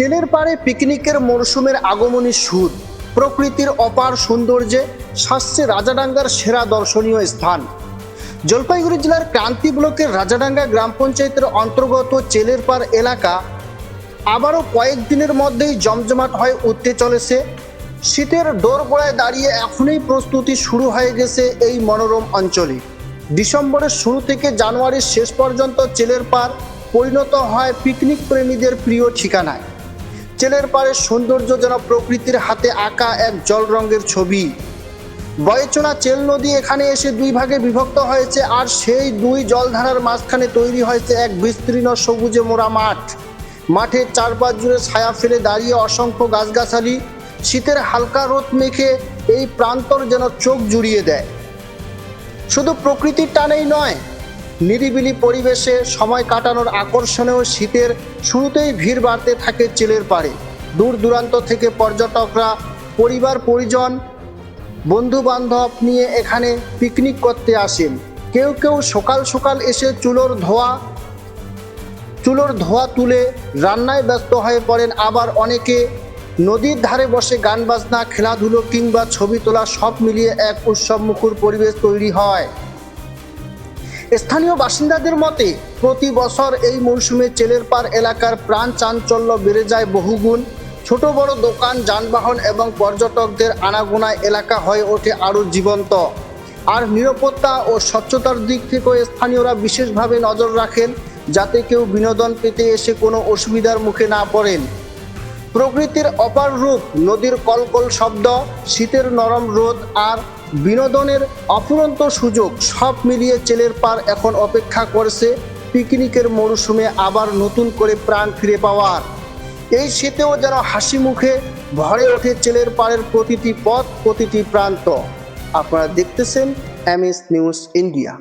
চেনের পাড়ে পিকনিকের মরশুমের আগমনী সুর প্রকৃতির অপার সৌন্দর্যে শাস্ত্রে রাজাডাঙ্গার সেরা দর্শনীয় স্থান। জলপাইগুড়ি জেলার ক্রান্তি ব্লকের রাজাডাঙ্গা গ্রাম পঞ্চায়েতের অন্তর্গত চেলের পাড় এলাকা আবারও কয়েকদিনের মধ্যেই জমজমাট হয়ে উঠতে চলেছে। শীতের দোরগোড়ায় দাঁড়িয়ে এখনই প্রস্তুতি শুরু হয়ে গেছে এই মনোরম অঞ্চলে। ডিসেম্বরের শুরু থেকে জানুয়ারির শেষ পর্যন্ত চেলের পাড় পরিণত হয় পিকনিক প্রেমীদের প্রিয় ঠিকানায়। চেলের পাড়ের সৌন্দর্য যেন প্রকৃতির হাতে আঁকা এক জল রঙের ছবি। বয়েচনা চেল নদী এখানে এসে দুই ভাগে বিভক্ত হয়েছে, আর সেই দুই জলধারার মাঝখানে তৈরি হয়েছে এক বিস্তীর্ণ সবুজে মোড়া মাঠ। মাঠের চারপাশ জুড়ে ছায়া ফেলে দাঁড়িয়ে অসংখ্য গাছগাছালি, শীতের হালকা রোদ মেখে এই প্রান্তর যেন চোখ জুড়িয়ে দেয়। শুধু প্রকৃতির টানেই নয় নিরিবিলি পরিবেশে সময় কাটানোর আকর্ষণেও শীতের শুরুতেই ভিড় বাড়তে থাকে চিলের পাড়ে। দূর দূরান্ত থেকে পর্যটকরা, পরিবার, পরিজন বন্ধু বান্ধব নিয়ে এখানে পিকনিক করতে আসেন। কেউ কেউ সকাল সকাল এসে চুলোর ধোয়া চুলোর ধোয়া তুলে রান্নায় ব্যস্ত হয়ে পড়েন। আবার অনেকে নদীর ধারে বসে গান বাজনা, খেলাধুলো কিংবা ছবি তোলা সব মিলিয়ে এক উৎসব মুখর পরিবেশ তৈরি হয়। স্থানীয় বাসিন্দাদের মতে, প্রতি বছর এই মৌসুমে চেলের পাড় এলাকার প্রাণ চাঞ্চল্য বেড়ে যায় বহুগুণ। ছোট বড় দোকান, যানবাহন এবং পর্যটকদের আনাগোনায় এলাকা হয়ে ওঠে আরও জীবন্ত। আর নিরাপত্তা ও স্বচ্ছতার দিক থেকেও স্থানীয়রা বিশেষভাবে নজর রাখেন, যাতে কেউ বিনোদন পেতে এসে কোনো অসুবিধার মুখে না পড়েন। প্রকৃতির অপার রূপ, নদীর কলকল শব্দ, শীতের নরম রোদ আর বিনোদনের অফুরন্ত সুযোগ, সব মিলিয়ে চেলের পার এখন অপেক্ষা করছে পিকনিকের মরশুমে আবার নতুন করে প্রাণ ফিরে পাওয়ার। এই শীতেও যেন হাসি মুখে ভরে ওঠে চেলের পাড়ের প্রতিটি পথ, প্রতিটি প্রান্ত। আপনারা দেখতেছেন এমএস নিউজ ইন্ডিয়া।